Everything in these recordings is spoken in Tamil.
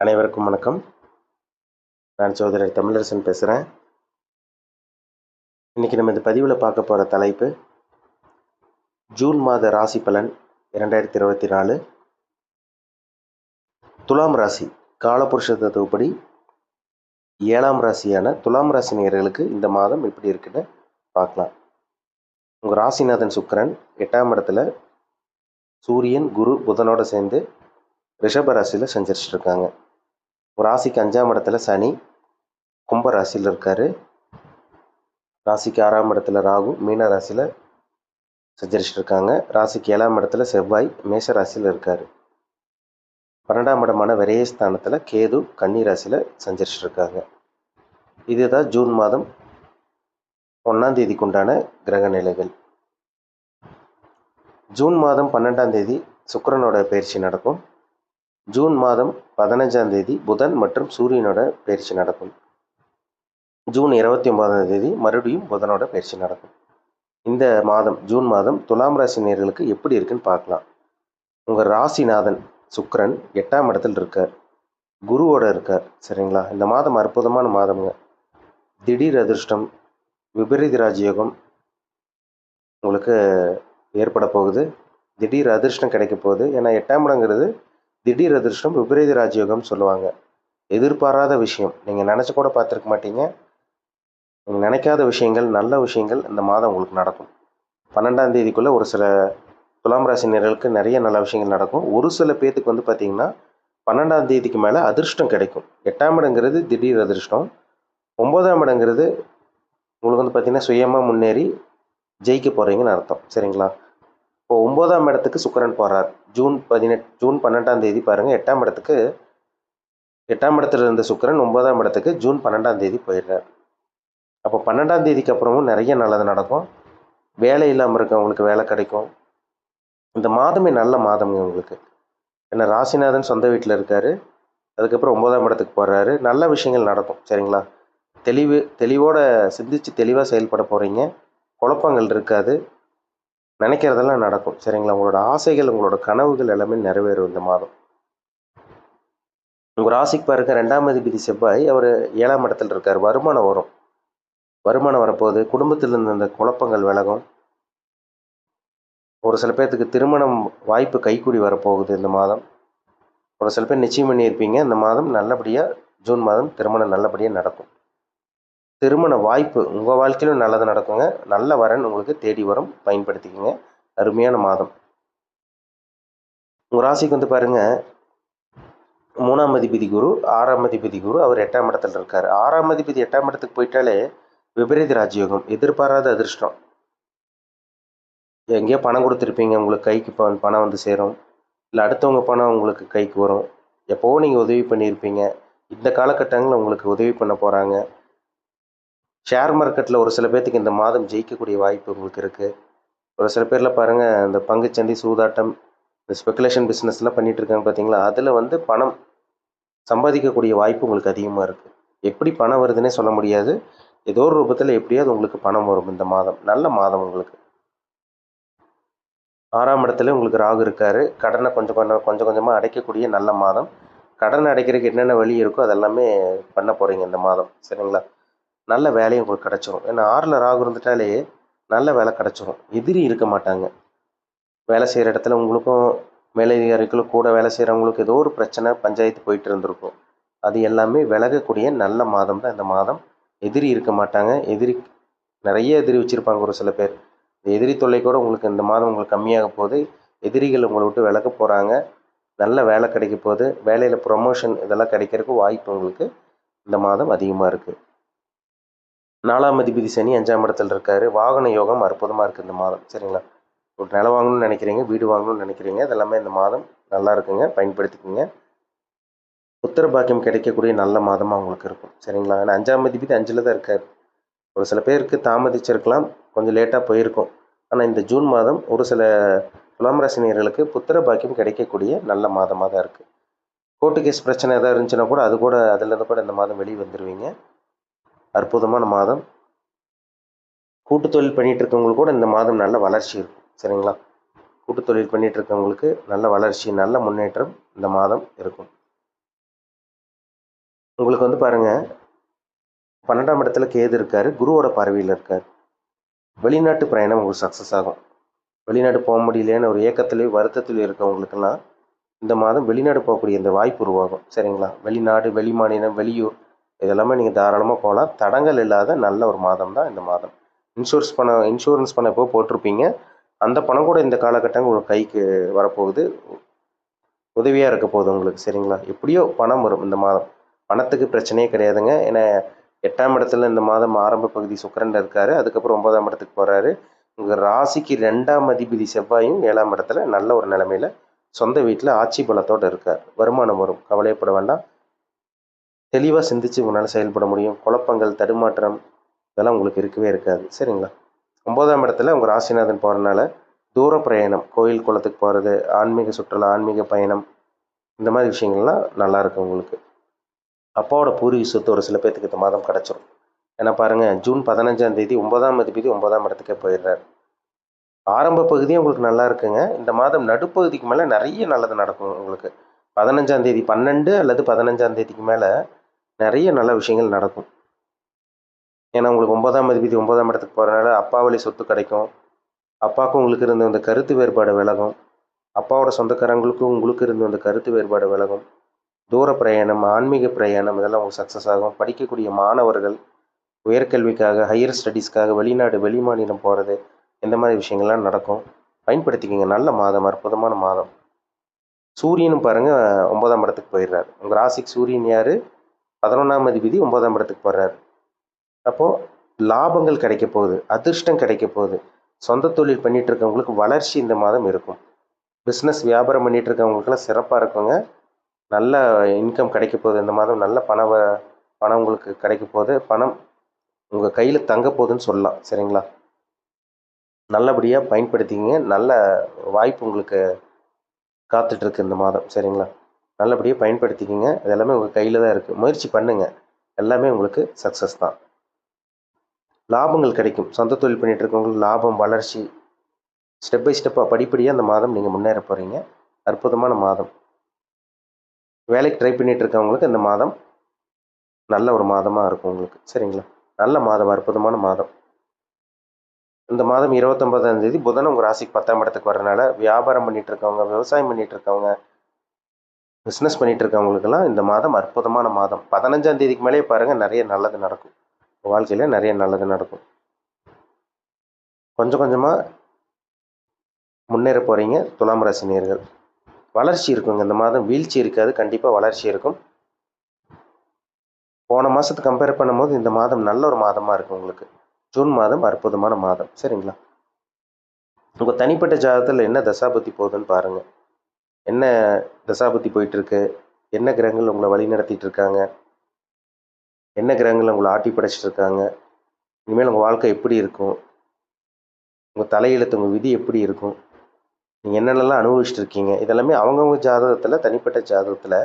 அனைவருக்கும் வணக்கம். நான் சோதரர் தமிழரசன் பேசுகிறேன் இன்றைக்கி நம்ம இந்த பதிவில் பார்க்க போகிற தலைப்பு ஜூன் மாத ராசி பலன் இரண்டாயிரத்தி இருபத்தி நாலு. துலாம் ராசி காலபுருஷ தத்துவப்படி ஏழாம் ராசியான துலாம் ராசி நேர்களுக்கு இந்த மாதம் எப்படி இருக்குன்னு பார்க்கலாம். உங்கள் ராசிநாதன் சுக்கிரன் எட்டாம் இடத்துல சூரியன் குரு புதனோடு சேர்ந்து ரிஷப ராசியில் சஞ்சரிச்சிட்டு ராசிக்கு அஞ்சாம் இடத்துல சனி கும்ப ராசியில் இருக்கார். ராசிக்கு ஆறாம் இடத்துல ராகு மீன ராசியில் சஞ்சரிச்சிட்டு இருக்காங்க ராசிக்கு ஏழாம் இடத்துல செவ்வாய் மேஷ ராசியில் இருக்கார். பன்னெண்டாம் இடமான விரயஸ்தானத்தில் கேது கன்னி ராசியில் சஞ்சரிச்சிட்டு இருக்காங்க இதுதான் ஜூன் மாதம் ஒன்றாம் தேதிக்கு உண்டான கிரக நிலைகள். ஜூன் மாதம் பன்னெண்டாம் தேதி சுக்கரனோட பயிற்சி நடக்கும். ஜூன் மாதம் பதினஞ்சாம் தேதி புதன் மற்றும் சூரியனோட பயிற்சி நடக்கும். ஜூன் இருபத்தி ஒன்பதாம் தேதி மறுபடியும் புதனோட பயிற்சி நடக்கும். இந்த மாதம் ஜூன் மாதம் துலாம் ராசி நேர்களுக்கு எப்படி இருக்குன்னு பார்க்கலாம். உங்கள் ராசிநாதன் சுக்கரன் எட்டாம் இடத்துல இருக்கார். குருவோட இருக்கார் சரிங்களா? இந்த மாதம் அற்புதமான மாதம்ங்க. திடீர் அதிர்ஷ்டம் விபரீத ராஜயோகம் உங்களுக்கு ஏற்பட போகுது. திடீர் அதிர்ஷ்டம் கிடைக்க போகுது. ஏன்னா எட்டாம் இடங்கிறது திடீர் அதிர்ஷ்டம் விபரீத ராஜயோகம் சொல்லுவாங்க. எதிர்பாராத விஷயம். நீங்கள் நினச்சி கூட பார்த்துருக்க மாட்டீங்க. நீங்கள் நினைக்காத விஷயங்கள் நல்ல விஷயங்கள் இந்த மாதம் உங்களுக்கு நடக்கும். பன்னெண்டாம் தேதிக்குள்ளே ஒரு சில துலாம் ராசினியர்களுக்கு நிறைய நல்ல விஷயங்கள் நடக்கும். ஒரு சில பேர்த்துக்கு வந்து பார்த்திங்கன்னா பன்னெண்டாம் தேதிக்கு மேலே அதிர்ஷ்டம் கிடைக்கும். எட்டாம் இடங்கிறது திடீர் அதிர்ஷ்டம். ஒம்பதாம் இடங்கிறது உங்களுக்கு வந்து பார்த்திங்கன்னா சுயமாக முன்னேறி ஜெயிக்க போகிறீங்கன்னு அர்த்தம். சரிங்களா? இப்போ ஒன்பதாம் இடத்துக்கு சுக்கரன் போகிறார் ஜூன் பதினெட் ஜூன் பன்னெண்டாம் தேதி பாருங்கள் எட்டாம் இடத்துக்கு எட்டாம் இடத்துல இருந்த சுக்கரன் ஒன்பதாம் இடத்துக்கு ஜூன் பன்னெண்டாம் தேதி போயிடுறார். அப்போ பன்னெண்டாம் தேதிக்கு அப்புறமும் நிறைய நல்லது நடக்கும். வேலை இல்லாமல் இருக்கவங்களுக்கு வேலை கிடைக்கும். இந்த மாதமே நல்ல மாதம்ங்க உங்களுக்கு ஏன்னா ராசிநாதன் சொந்த வீட்டில் இருக்கார். அதுக்கப்புறம் ஒன்பதாம் இடத்துக்கு போகிறாரு நல்ல விஷயங்கள் நடக்கும் சரிங்களா? தெளிவு தெளிவோட சிந்திச்சு தெளிவாக செயல்பட போகிறீங்க குழப்பங்கள் இருக்காது. நினைக்கிறதெல்லாம் நடக்கும் சரிங்களா? உங்களோட ஆசைகள் உங்களோட கனவுகள் எல்லாமே நிறைவேறும் இந்த மாதம். உங்கள் ராசிக்கு பாருங்க ரெண்டாம் அதிபதி செவ்வாய் அவர் ஏழாம் இடத்துல இருக்கார். வருமானம் வரும். வருமானம் வரப்போகுது. குடும்பத்தில் இருந்த அந்த குழப்பங்கள் விலகும். ஒரு சில பேர்த்துக்கு திருமணம் வாய்ப்பு கைக்கூடி வரப்போகுது இந்த மாதம். ஒரு சில பேர் நிச்சயம் பண்ணியிருப்பீங்க. இந்த மாதம் நல்லபடியாக ஜூன் மாதம் திருமணம் நல்லபடியாக நடக்கும். திருமண வாய்ப்பு உங்கள் வாழ்க்கையிலும் நல்லது நடக்குங்க. நல்ல வரன் உங்களுக்கு தேடி வரும். பயன்படுத்திக்கங்க. அருமையான மாதம். உங்கள் ராசிக்கு வந்து பாருங்கள் மூணாம் அதிபதி குரு ஆறாம் அதிபதி குரு அவர் எட்டாம் இடத்துல இருக்கார். ஆறாம் அதிபதி எட்டாம் இடத்துக்கு போயிட்டாலே விபரீத ராஜயோகம். எதிர்பாராத அதிர்ஷ்டம். எங்கேயோ பணம் கொடுத்துருப்பீங்க. உங்களுக்கு கைக்கு ப- பணம் வந்து சேரும். இல்லை அடுத்தவங்க பணம் உங்களுக்கு கைக்கு வரும். எப்போவும் நீங்கள் உதவி பண்ணியிருப்பீங்க. இந்த காலகட்டங்களில் உங்களுக்கு உதவி பண்ண போகிறாங்க ஷேர் மார்க்கெட்டில் ஒரு சில பேர்த்துக்கு இந்த மாதம் ஜெயிக்கக்கூடிய வாய்ப்பு உங்களுக்கு இருக்குது ஒரு சில பேரில் பாருங்கள் இந்த பங்குச்சந்தை சூதாட்டம் இந்த ஸ்பெகுலேஷன் பிஸ்னஸ்லாம் பண்ணிகிட்ருக்காங்க இருக்காங்க பார்த்தீங்களா அதில் வந்து பணம் சம்பாதிக்கக்கூடிய வாய்ப்பு உங்களுக்கு அதிகமாக இருக்குது எப்படி பணம் வருதுன்னே சொல்ல முடியாது. ஏதோ ஒரு ரூபத்தில் எப்படியாவது உங்களுக்கு பணம் வரும் இந்த மாதம். நல்ல மாதம் உங்களுக்கு. ஆறாம் இடத்துல உங்களுக்கு ராகு இருக்காரு. கடனை கொஞ்சம் கொஞ்சம் கொஞ்சம் கொஞ்சமாக அடைக்கக்கூடிய நல்ல மாதம். கடன் அடைக்கிறதுக்கு என்னென்ன வழி இருக்கோ அதெல்லாமே பண்ண போகிறீங்க இந்த மாதம். சரிங்களா? நல்ல வேலையும் உங்களுக்கு கிடச்சிரும். ஏன்னா ஆறில் ராகு இருந்துட்டாலே நல்ல வேலை கிடச்சிரும். எதிரி இருக்க மாட்டாங்க. வேலை செய்கிற இடத்துல உங்களுக்கும் மேலதிகாரிகளும் கூட வேலை செய்கிறவங்களுக்கு ஏதோ ஒரு பிரச்சனை பஞ்சாயத்து போயிட்டு இருந்திருக்கும். அது எல்லாமே விலகக்கூடிய நல்ல மாதம் தான். இந்த மாதம் எதிரி இருக்க மாட்டாங்க. எதிரி நிறைய எதிரி வச்சுருப்பாங்க ஒரு சில பேர். இந்த எதிரி தொல்லை கூட உங்களுக்கு இந்த மாதம் உங்களுக்கு கம்மியாக போகுது. எதிரிகள் உங்களை விட்டு விலக போகிறாங்க நல்ல வேலை கிடைக்க போகுது. வேலையில் ப்ரொமோஷன் இதெல்லாம் கிடைக்கிறதுக்கு வாய்ப்பு உங்களுக்கு இந்த மாதம் அதிகமாக இருக்குது நாலாம் அதிபதி சனி அஞ்சாம் இடத்துல இருக்காரு. வாகன யோகம் அற்புதமாக இருக்குது இந்த மாதம். சரிங்களா? ஒரு நிலம் வாங்கணும்னு நினைக்கிறீங்க வீடு வாங்கணும்னு நினைக்கிறீங்க இதெல்லாமே இந்த மாதம் நல்லா இருக்குங்க. பயன்படுத்திக்கோங்க. உத்தர பாக்கியம் கிடைக்கக்கூடிய நல்ல மாதமாக உங்களுக்கு இருக்கும். சரிங்களா? ஏன்னா அஞ்சாம் அதிபதி அஞ்சில் தான் இருக்கார். ஒரு சில பேருக்கு தாமதிச்சிருக்கலாம். கொஞ்சம் லேட்டாக போயிருக்கும். ஆனால் இந்த ஜூன் மாதம் ஒரு சில துலாம் ராசினியர்களுக்கு புத்திர பாக்கியம் கிடைக்கக்கூடிய நல்ல மாதமாக தான் இருக்குது கோர்ட்டு கேஸ் பிரச்சனை எதாவது இருந்துச்சுன்னா கூட அது கூட அதுலேருந்து கூட இந்த மாதம் வெளியே வந்துடுவீங்க அற்புதமான மாதம். கூட்டு தொழில் பண்ணிட்டு இருக்கவங்களுக்கு கூட இந்த மாதம் நல்ல வளர்ச்சி இருக்கும். சரிங்களா? கூட்டு தொழில் பண்ணிட்டு இருக்கவங்களுக்கு நல்ல வளர்ச்சி நல்ல முன்னேற்றம் இந்த மாதம் இருக்கும். உங்களுக்கு வந்து பாருங்கள் பன்னெண்டாம் இடத்துல கேது இருக்கார் குருவோட பார்வையில் இருக்கார். வெளிநாட்டு பிரயாணம் உங்களுக்கு சக்ஸஸ் ஆகும். வெளிநாடு போக முடியலன்னு ஒரு ஏக்கத்துலேயும் வருத்தத்துலேயும் இருக்கவங்களுக்கெல்லாம் இந்த மாதம் வெளிநாடு போகக்கூடிய இந்த வாய்ப்பு உருவாகும். சரிங்களா? வெளிநாடு வெளி மாநிலம் வெளியூர் இதெல்லாமே நீங்கள் தாராளமாக போகலாம் தடங்கள் இல்லாத நல்ல ஒரு மாதம் தான் இந்த மாதம். இன்சூரன்ஸ் பணம் இன்சூரன்ஸ் பணம் எப்போ போட்டிருப்பீங்க? அந்த பணம் கூட இந்த காலகட்டங்கள் உங்களுக்கு கைக்கு வரப்போகுது. உதவியாக இருக்க போகுது உங்களுக்கு சரிங்களா? எப்படியோ பணம் வரும் இந்த மாதம். பணத்துக்கு பிரச்சனையே கிடையாதுங்க. ஏன்னா எட்டாம் இடத்துல இந்த மாதம் ஆரம்ப பகுதி சுக்கரன் இருக்கார். அதுக்கப்புறம் ஒன்பதாம் இடத்துக்கு போகிறாரு உங்கள் ராசிக்கு ரெண்டாம் அதிபதி செவ்வாயும் ஏழாம் இடத்துல நல்ல ஒரு நிலமையில் சொந்த வீட்டில் ஆட்சி பலத்தோடு இருக்கார். வருமானம் வரும். கவலையப்பட வேண்டாம். தெளிவாக சிந்திச்சு உங்களால் செயல்பட முடியும். குழப்பங்கள் தடுமாற்றம் இதெல்லாம் உங்களுக்கு இருக்கவே இருக்காது. சரிங்களா? ஒன்பதாம் இடத்துல உங்கள் ராசிநாதன் போகிறனால தூர பிரயாணம் கோயில் குளத்துக்கு போகிறது ஆன்மீக சுற்றுலா ஆன்மீக பயணம் இந்த மாதிரி விஷயங்கள்லாம் நல்லாயிருக்கும் உங்களுக்கு. அப்பாவோட பூர்வீக சொத்து ஒரு சில பேர்த்துக்கு இந்த மாதம் கிடச்சிரும். ஏன்னா பாருங்கள் ஜூன் பதினஞ்சாம் தேதி ஒன்பதாம் அதிபதி ஒன்பதாம் இடத்துக்கே போயிடுறாரு. ஆரம்ப பகுதியும் உங்களுக்கு நல்லா இருக்குங்க. இந்த மாதம் நடுப்பகுதிக்கு மேலே நிறைய நல்லது நடக்கும் உங்களுக்கு. பதினஞ்சாம் தேதி பன்னெண்டு அல்லது பதினஞ்சாம் தேதிக்கு மேலே நிறைய நல்ல விஷயங்கள் நடக்கும். ஏன்னா உங்களுக்கு ஒன்பதாம் அதிபதி ஒன்பதாம் இடத்துக்கு போகிறனால அப்பா வழி சொத்து கிடைக்கும். அப்பாவுக்கும் உங்களுக்கு இருந்த அந்த கருத்து வேறுபாடு விலகும். அப்பாவோட சொந்தக்காரங்களுக்கும் உங்களுக்கு இருந்த அந்த கருத்து வேறுபாடு விலகும். தூர பிரயாணம் ஆன்மீக பிரயாணம் இதெல்லாம் உங்களுக்கு சக்ஸஸ் ஆகும். படிக்கக்கூடிய மாணவர்கள் உயர்கல்விக்காக ஹையர் ஸ்டடீஸ்க்காக வெளிநாடு வெளி மாநிலம் போகிறது இந்த மாதிரி விஷயங்கள்லாம் நடக்கும். பயன்படுத்திக்கிங்க. நல்ல மாதம் அற்புதமான மாதம். சூரியனும் பாருங்கள் ஒன்பதாம் இடத்துக்கு போயிடுறாரு. உங்கள் ராசிக்கு சூரியன் யார்? பதினொன்றாம் அதிபதி ஒன்பதாம் இடத்துக்கு போகிறார் அப்போது லாபங்கள் கிடைக்க போகுது அதிர்ஷ்டம் கிடைக்க போகுது. சொந்த தொழில் பண்ணிகிட்டு இருக்கவங்களுக்கு வளர்ச்சி இந்த மாதம் இருக்கும். பிஸ்னஸ் வியாபாரம் பண்ணிகிட்டு இருக்கவங்களுக்குலாம் சிறப்பாக இருக்குங்க. நல்ல இன்கம் கிடைக்க போகுது இந்த மாதம். நல்ல பண பணம் உங்களுக்கு கிடைக்க போகுது. பணம் உங்கள் கையில் தங்க போகுதுன்னு சொல்லலாம். சரிங்களா? நல்லபடியாக பயன்படுத்திக்கிங்க. நல்ல வாய்ப்பு உங்களுக்கு காத்துட்ருக்கு இந்த மாதம். சரிங்களா? நல்லபடியாக பயன்படுத்திக்கிங்க. அது எல்லாமே உங்கள் கையில் தான் இருக்குது முயற்சி பண்ணுங்கள் எல்லாமே உங்களுக்கு சக்ஸஸ் தான். லாபங்கள் கிடைக்கும். சொந்த தொழில் பண்ணிகிட்டு இருக்கவங்களுக்கு லாபம் வளர்ச்சி. ஸ்டெப் பை ஸ்டெப்பாக படிப்படியாக அந்த மாதம் நீங்கள் முன்னேற போகிறீங்க அற்புதமான மாதம். வேலைக்கு ட்ரை பண்ணிகிட்டு இருக்கவங்களுக்கு இந்த மாதம் நல்ல ஒரு மாதமாக இருக்கும் உங்களுக்கு. சரிங்களா? நல்ல மாதம் அற்புதமான மாதம். இந்த மாதம் இருபத்தொன்பதாம் தேதி புதன் உங்கள் ராசிக்கு பத்தாம் இடத்துக்கு வரனால வியாபாரம் பண்ணிட்டு இருக்கவங்க விவசாயம் பண்ணிகிட்டு இருக்கவங்க பிஸ்னஸ் பண்ணிட்டு இருக்கவங்களுக்கெல்லாம் இந்த மாதம் அற்புதமான மாதம். பதினஞ்சாம் தேதிக்கு மேலேயே பாருங்கள் நிறைய நல்லது நடக்கும். வாழ்க்கையில் நிறைய நல்லது நடக்கும். கொஞ்சம் கொஞ்சமாக முன்னேற போகிறீங்க துலாம் ராசினியர்கள் வளர்ச்சி இருக்குங்க. இந்த மாதம் வீழ்ச்சி இருக்காது. கண்டிப்பாக வளர்ச்சி இருக்கும். போன மாதத்துக்கு கம்பேர் பண்ணும்போது இந்த மாதம் நல்ல ஒரு மாதமாக இருக்கும் உங்களுக்கு. ஜூன் மாதம் அற்புதமான மாதம். சரிங்களா? உங்கள் தனிப்பட்ட ஜாதகத்தில் என்ன தசாபதி போகுதுன்னு பாருங்கள் என்ன தசாபுத்தி போயிட்டுருக்கு? என்ன கிரகங்கள் உங்களை வழி நடத்திட்டு இருக்காங்க என்ன கிரகங்கள் உங்களை ஆட்டி படைச்சிட்டு இருக்காங்க இனிமேல் உங்கள் வாழ்க்கை எப்படி இருக்கும்? உங்கள் தலையெழுத்து உங்கள் விதி எப்படி இருக்கும்? நீங்கள் என்னென்னலாம் அனுபவிச்சுட்டு இருக்கீங்க இதெல்லாமே அவங்கவுங்க ஜாதகத்தில் தனிப்பட்ட ஜாதகத்தில்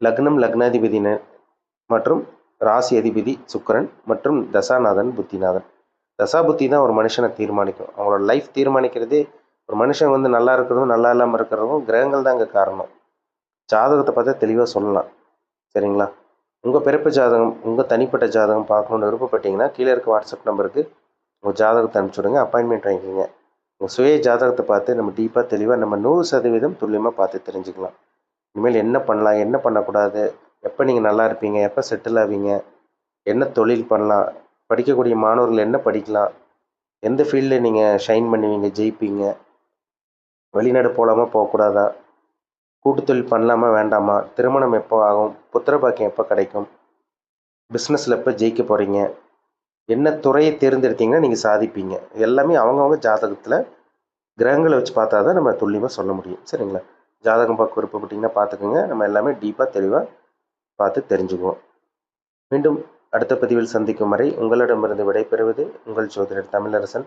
லக்னம் லக்னாதிபதியினர் மற்றும் ராசி அதிபதி சுக்கிரன் மற்றும் தசாநாதன் புத்திநாதன். தசா புத்தி தான் ஒரு மனுஷனை தீர்மானிக்கும். அவங்களோட லைஃப் தீர்மானிக்கிறதே ஒரு மனுஷன் வந்து நல்லா இருக்கிறதும் நல்லா இல்லாமல் இருக்கிறதும் கிரகங்கள் தான் இங்கே காரணம். ஜாதகத்தை பார்த்தா தெளிவாக சொல்லலாம். சரிங்களா? உங்கள் பிறப்பு ஜாதகம் உங்கள் தனிப்பட்ட ஜாதகம் பார்க்கணுன்னு விருப்பப்பட்டீங்கன்னா கீழே இருக்க வாட்ஸ்அப் நம்பருக்கு உங்கள் ஜாதகத்தை அனுப்பிச்சுடுங்க அப்பாயின்மெண்ட் வாங்கிக்கோங்க. உங்கள் சுய ஜாதகத்தை பார்த்து நம்ம டீப்பாக தெளிவாக நம்ம நூறு சதவீதம் துல்லியமாக பார்த்து தெரிஞ்சுக்கலாம். இனிமேல் என்ன பண்ணலாம் என்ன பண்ணக்கூடாது எப்போ நீங்கள் நல்லா இருப்பீங்க எப்போ செட்டில் ஆவீங்க என்ன தொழில் பண்ணலாம் படிக்கக்கூடிய மாணவர்கள் என்ன படிக்கலாம் எந்த ஃபீல்டில் நீங்கள் ஷைன் பண்ணுவீங்க ஜெயிப்பீங்க வெளிநாடு போகலாமா போகக்கூடாதா? கூட்டுத்தொழில் பண்ணலாமா வேண்டாமா? திருமணம் எப்போ ஆகும்? புத்திர பாக்கியம் எப்போ கிடைக்கும்? பிஸ்னஸில் எப்போ ஜெயிக்க போகிறீங்க என்ன துறையை தேர்ந்தெடுத்தீங்கன்னா நீங்கள் சாதிப்பீங்க. எல்லாமே அவங்கவுங்க ஜாதகத்தில் கிரகங்களை வச்சு பார்த்தா தான் நம்ம துல்லியமாக சொல்ல முடியும். சரிங்களா? ஜாதகம் பார்க்க விருப்பப்பட்டீங்கன்னா பார்த்துக்கோங்க. நம்ம எல்லாமே டீப்பாக தெளிவாக பார்த்து தெரிஞ்சுக்குவோம். மீண்டும் அடுத்த பதிவில் சந்திக்கும் வரை உங்களிடமிருந்து விடைபெறுவது உங்கள் ஜோதிடர் தமிழரசன்.